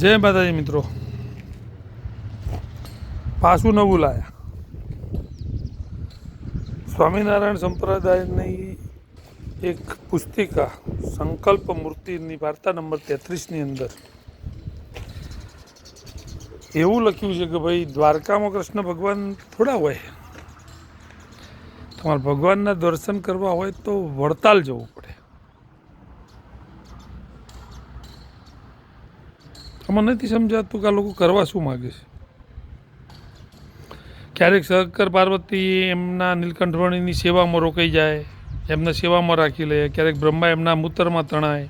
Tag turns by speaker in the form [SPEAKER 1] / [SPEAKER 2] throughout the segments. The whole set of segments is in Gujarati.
[SPEAKER 1] જય માતાજી મિત્રો. પાછું નવું લાયા. સ્વામિનારાયણ સંપ્રદાયની એક પુસ્તિકા, સંકલ્પ મૂર્તિની વાર્તા નંબર તેત્રીસની અંદર. એવું લખ્યું છે કે ભાઈ, દ્વારકામાં કૃષ્ણ ભગવાન થોડા હોય. તમારે ભગવાનના દર્શન કરવા હોય તો વડતાલ જવું પડે. આમાં નથી સમજાતું કે આ લોકો કરવા શું માગે છે. ક્યારેક શંકર પાર્વતી એમના નીલકંઠવણીની સેવામાં રોકાઈ જાય, એમને સેવામાં રાખી લે, ક્યારેક બ્રહ્મા એમના મૂતરમાં તણાય.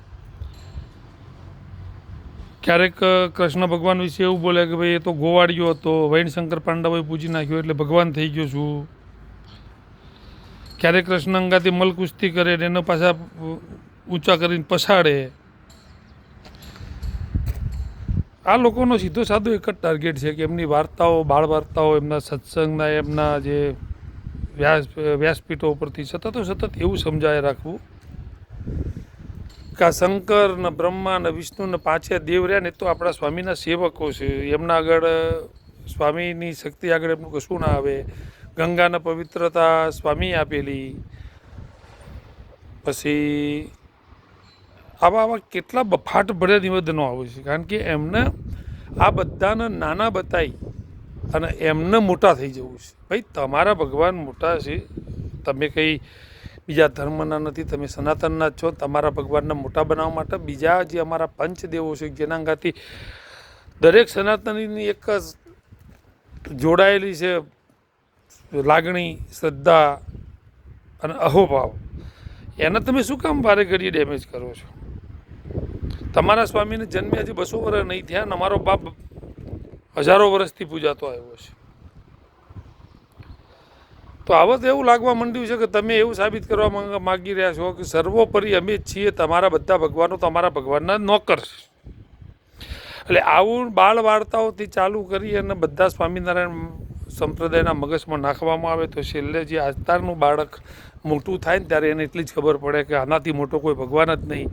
[SPEAKER 1] ક્યારેક કૃષ્ણ ભગવાન વિશે એવું બોલે કે ભાઈ, એ તો ગોવાળિયો હતો, વૈણશંકર પાંડવોએ પૂજી નાખ્યો, એટલે ભગવાન થઈ ગયો છું. ક્યારેક કૃષ્ણ અંગાથી મલ કુસ્તી કરે ને એના પાછા ઊંચા કરીને પછાડે. આ લોકોનો સીધો સાદો એક જ ટાર્ગેટ છે કે એમની વાર્તાઓ, બાળ વાર્તાઓ, એમના સત્સંગના, એમના જે વ્યાસ, વ્યાસપીઠો ઉપરથી સતત સતત એવું સમજાય રાખવું. કે શંકર ને બ્રહ્મા ને વિષ્ણુ ને પાંચે દેવ રહ્યા ને તો આપણા સ્વામીના સેવકો છે. એમના આગળ સ્વામીની શક્તિ આગળ એમનું કશું ના આવે. ગંગાના પવિત્રતા સ્વામી આપેલી. પછી આવા આવા કેટલા બફાટ ભર્યા નિવેદનો આવે છે. કારણ કે એમને આ બધાને નાના બતાવી અને એમને મોટા થઈ જવું છે. ભાઈ, તમારા ભગવાન મોટા છે. તમે કંઈ બીજા ધર્મના નથી, તમે સનાતનના છો. તમારા ભગવાનને મોટા બનાવવા માટે બીજા જે અમારા પંચદેવો છે, જેના અંગાથી દરેક સનાતનની એક જ જોડાયેલી છે લાગણી, શ્રદ્ધા અને અહોભાવ. એને તમે શું કામ વારે ઘડીએ ડેમેજ કરો છો? તમારા સ્વામીને જન્મે હજી બસો વર્ષ નહીં થયા ને અમારો બાપ હજારો વર્ષથી પૂજાતો આવ્યો છે. તો આવો તો એવું લાગવા માંડ્યું છે કે તમે એવું સાબિત કરવા માંગ- રહ્યા છો કે સર્વોપરી અમે છીએ તમારા બધા ભગવાનો, તમારા ભગવાનના નોકર. એટલે આવું બાળ વાર્તાઓથી ચાલુ કરી અને બધા સ્વામિનારાયણ સંપ્રદાયના મગજમાં નાખવામાં આવે તો છેલ્લે જે આજતારનું બાળક મોટું થાય ને ત્યારે એને એટલી જ ખબર પડે કે આનાથી મોટો કોઈ ભગવાન જ નહીં.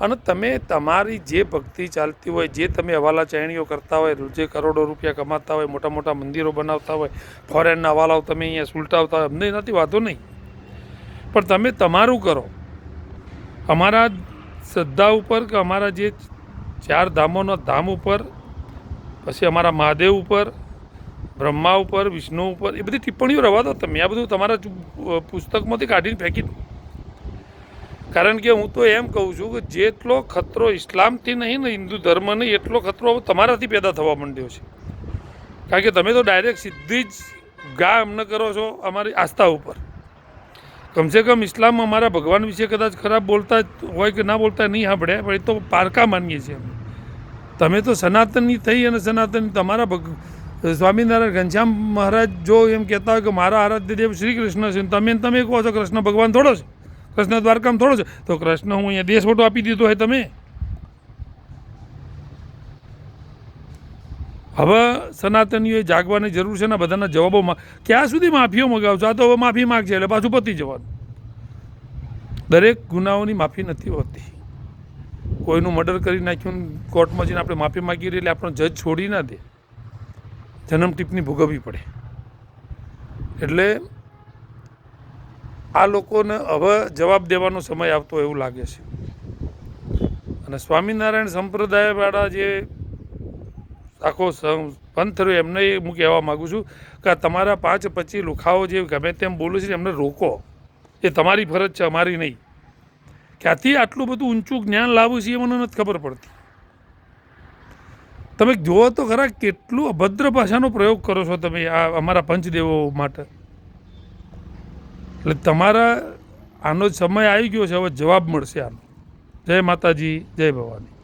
[SPEAKER 1] અને તમે તમારી જે ભક્તિ ચાલતી હોય, જે તમે હવાલા ચાયણીઓ કરતા હોય જે કરોડો રૂપિયા કમાતા હોય, મોટા મોટા મંદિરો બનાવતા હોય ફોરેનના હવાલાઓ તમે અહીંયા સુલટાવતા હોય, અમને એનાથી વાંધો નહીં. પણ તમે તમારું કરો. અમારા શ્રદ્ધા ઉપર કે અમારા જે ચાર ધામોના ધામ ઉપર, પછી અમારા મહાદેવ ઉપર, બ્રહ્મા ઉપર, વિષ્ણુ ઉપર, એ બધી ટિપ્પણીઓ રવા દો તમે. આ બધું તમારા પુસ્તકમાંથી કાઢીને ફેંકી દો. કારણ કે હું તો એમ કહું છું કે જેટલો ખતરો ઇસ્લામથી નહીં, ને હિન્દુ ધર્મ નહીં એટલો ખતરો તમારાથી પેદા થવા માંડ્યો છે. કારણ કે તમે તો ડાયરેક્ટ સીધી જ ગા એમને કરો છો અમારી આસ્થા ઉપર. કમસે કમ ઇસ્લામ અમારા ભગવાન વિશે કદાચ ખરાબ બોલતા હોય કે ના બોલતા નહીં સાંભળે, પણ એ તો પારકા માનીએ છીએ અમે. તમે તો સનાતનની થઈ અને સનાતન તમારા ભગ, સ્વામિનારાયણ ઘનશ્યામ મહારાજ જો એમ કહેતા હોય કે મારા આરાધ્ય દેવ શ્રી કૃષ્ણ છે તમે તમે કહો છો કૃષ્ણ ભગવાન થોડો છે. કૃષ્ણ દ્વારકામાં થોડો છે. તો કૃષ્ણ હું અહીંયા દેશ ફોટો આપી દીધો હોય તમે. હવે સનાતનીઓએ જાગવાની જરૂર છે ને બધાના જવાબોમાં ક્યાં સુધી માફીઓ મગાવશો? આ તો હવે માફી માગશે, એટલે પાછું પતી જવાનું. દરેક ગુનાઓની માફી નથી હોતી. કોઈનું મર્ડર કરી નાખ્યું કોર્ટમાં જઈને આપણે માફી માગી એટલે આપણો જજ છોડી ના દે. જન્મ ટીપની ભોગવવી પડે. એટલે આ લોકોને હવે જવાબ દેવાનો સમય આવતો એવું લાગે છે. અને સ્વામિનારાયણ સંપ્રદાયવાળા જે આખો પંથ રહ્યો, એમને એ હું કહેવા માગું છું કે આ તમારા પાંચ પચીસ લુખાઓ જે ગમે તેમ બોલે છે એમને રોકો. એ તમારી ફરજ છે, અમારી નહીં. ક્યાંથી આટલું બધું ઊંચું જ્ઞાન લાવવું છે એ મને નથી ખબર પડતી. તમે જુઓ તો ખરા કેટલું અભદ્ર ભાષાનો પ્રયોગ કરો છો તમે આ અમારા પંચદેવો માટે. એટલે તમારા આનો સમય આવી ગયો છે, હવે જવાબ મળશે આનો. જય માતાજી, જય ભવાની.